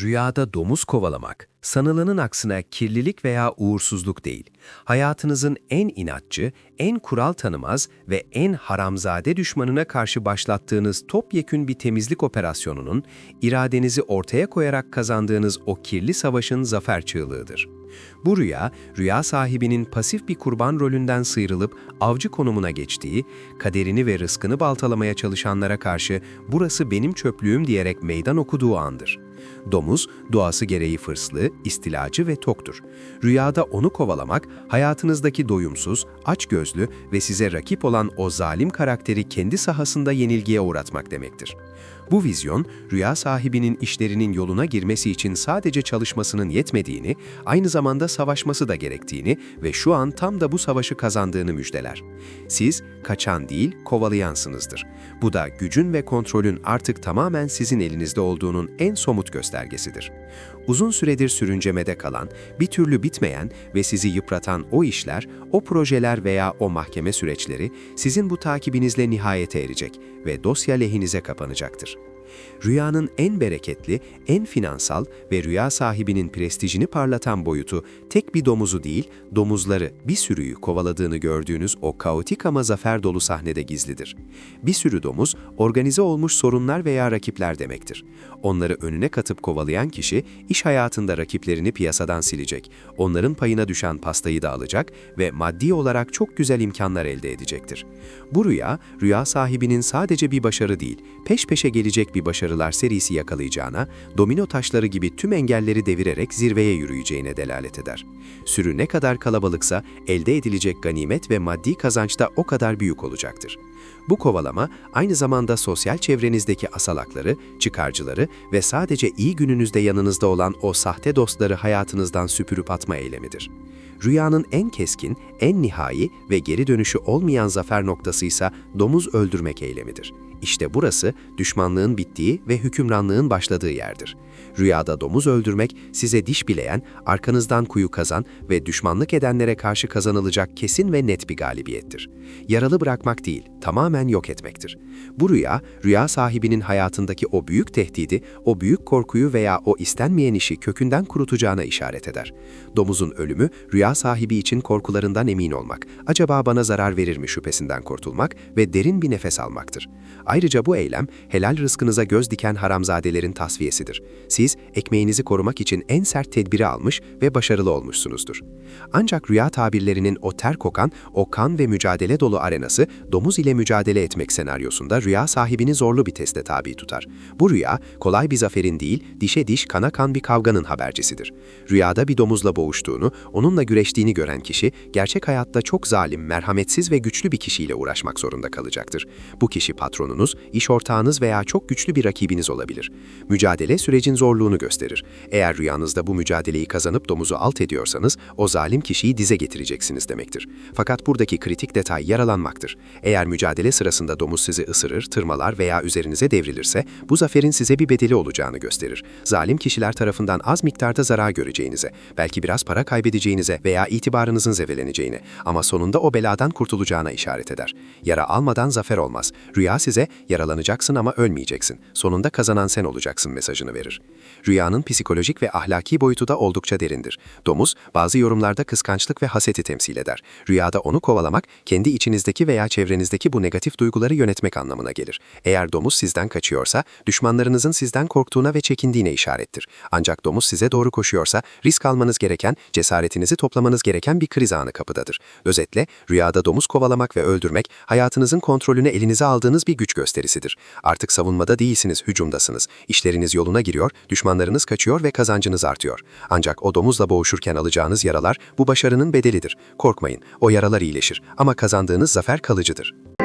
Rüyada domuz kovalamak, sanılanın aksine kirlilik veya uğursuzluk değil, hayatınızın en inatçı, en kural tanımaz ve en haramzade düşmanına karşı başlattığınız topyekün bir temizlik operasyonunun, iradenizi ortaya koyarak kazandığınız o kirli savaşın zafer çığlığıdır. Bu rüya, rüya sahibinin pasif bir kurban rolünden sıyrılıp avcı konumuna geçtiği, kaderini ve rızkını baltalamaya çalışanlara karşı burası benim çöplüğüm diyerek meydan okuduğu andır. Domuz, doğası gereği fırslı, istilacı ve toktur. Rüyada onu kovalamak, hayatınızdaki doyumsuz, açgözlü ve size rakip olan o zalim karakteri kendi sahasında yenilgiye uğratmak demektir. Bu vizyon, rüya sahibinin işlerinin yoluna girmesi için sadece çalışmasının yetmediğini, aynı zamanda savaşması da gerektiğini ve şu an tam da bu savaşı kazandığını müjdeler. Siz, kaçan değil, kovalayansınızdır. Bu da gücün ve kontrolün artık tamamen sizin elinizde olduğunun en somut göstergesidir. Uzun süredir sürüncemede kalan, bir türlü bitmeyen ve sizi yıpratan o işler, o projeler veya o mahkeme süreçleri sizin bu takibinizle nihayete erecek ve dosya lehinize kapanacaktır. Rüyanın en bereketli, en finansal ve rüya sahibinin prestijini parlatan boyutu tek bir domuzu değil, domuzları, bir sürüyü kovaladığını gördüğünüz o kaotik ama zafer dolu sahnede gizlidir. Bir sürü domuz, organize olmuş sorunlar veya rakipler demektir. Onları önüne katıp kovalayan kişi, iş hayatında rakiplerini piyasadan silecek, onların payına düşen pastayı da alacak ve maddi olarak çok güzel imkanlar elde edecektir. Bu rüya, rüya sahibinin sadece bir başarı değil, peş peşe gelecek bir başarılar serisi yakalayacağına, domino taşları gibi tüm engelleri devirerek zirveye yürüyeceğine delalet eder. Sürü ne kadar kalabalıksa elde edilecek ganimet ve maddi kazanç da o kadar büyük olacaktır. Bu kovalama aynı zamanda sosyal çevrenizdeki asalakları, çıkarcıları ve sadece iyi gününüzde yanınızda olan o sahte dostları hayatınızdan süpürüp atma eylemidir. Rüyanın en keskin, en nihai ve geri dönüşü olmayan zafer noktası ise domuz öldürmek eylemidir. İşte burası düşmanlığın bittiği ve hükümranlığın başladığı yerdir. Rüyada domuz öldürmek size diş bileyen, arkanızdan kuyu kazan ve düşmanlık edenlere karşı kazanılacak kesin ve net bir galibiyettir. Yaralı bırakmak değil, tamamen yok etmektir. Bu rüya, rüya sahibinin hayatındaki o büyük tehdidi, o büyük korkuyu veya o istenmeyen işi kökünden kurutacağına işaret eder. Domuzun ölümü, rüya sahibi için korkularından emin olmak, acaba bana zarar verir mi şüphesinden kurtulmak ve derin bir nefes almaktır. Ayrıca bu eylem, helal rızkınıza göz diken haramzadelerin tasfiyesidir. Siz, ekmeğinizi korumak için en sert tedbiri almış ve başarılı olmuşsunuzdur. Ancak rüya tabirlerinin o ter kokan, o kan ve mücadele dolu arenası, domuz ile mücadele etmek senaryosunda rüya sahibini zorlu bir teste tabi tutar. Bu rüya, kolay bir zaferin değil, dişe diş, kana kan bir kavganın habercisidir. Rüyada bir domuzla boğuştuğunu, onunla güreştiğini gören kişi, gerçek hayatta çok zalim, merhametsiz ve güçlü bir kişiyle uğraşmak zorunda kalacaktır. Bu kişi patronunuz, iş ortağınız veya çok güçlü bir rakibiniz olabilir. Mücadele sürecin zorluğunu gösterir. Eğer rüyanızda bu mücadeleyi kazanıp domuzu alt ediyorsanız, o zalim kişiyi dize getireceksiniz demektir. Fakat buradaki kritik detay yaralanmaktır. Eğer mücadele sırasında domuz sizi ısırır, tırmalar veya üzerinize devrilirse, bu zaferin size bir bedeli olacağını gösterir. Zalim kişiler tarafından az miktarda zarar göreceğinize, belki biraz para kaybedeceğinize veya itibarınızın zedeleneceğine ama sonunda o beladan kurtulacağına işaret eder. Yara almadan zafer olmaz. Rüya size yaralanacaksın ama ölmeyeceksin. Sonunda kazanan sen olacaksın mesajını verir. Rüyanın psikolojik ve ahlaki boyutu da oldukça derindir. Domuz, bazı yorumlarda kıskançlık ve haseti temsil eder. Rüyada onu kovalamak, kendi içinizdeki veya çevrenizdeki bu negatif duyguları yönetmek anlamına gelir. Eğer domuz sizden kaçıyorsa, düşmanlarınızın sizden korktuğuna ve çekindiğine işarettir. Ancak domuz size doğru koşuyorsa, risk almanız gereken, cesaretinizi toplamanız gereken bir kriz anı kapıdadır. Özetle, rüyada domuz kovalamak ve öldürmek, hayatınızın kontrolünü elinize aldığınız bir güç gösterisidir. Artık savunmada değilsiniz, hücumdasınız. İşleriniz yoluna giriyor, düşmanlarınız kaçıyor ve kazancınız artıyor. Ancak o domuzla boğuşurken alacağınız yaralar bu başarının bedelidir. Korkmayın, o yaralar iyileşir ama kazandığınız zafer kalıcıdır.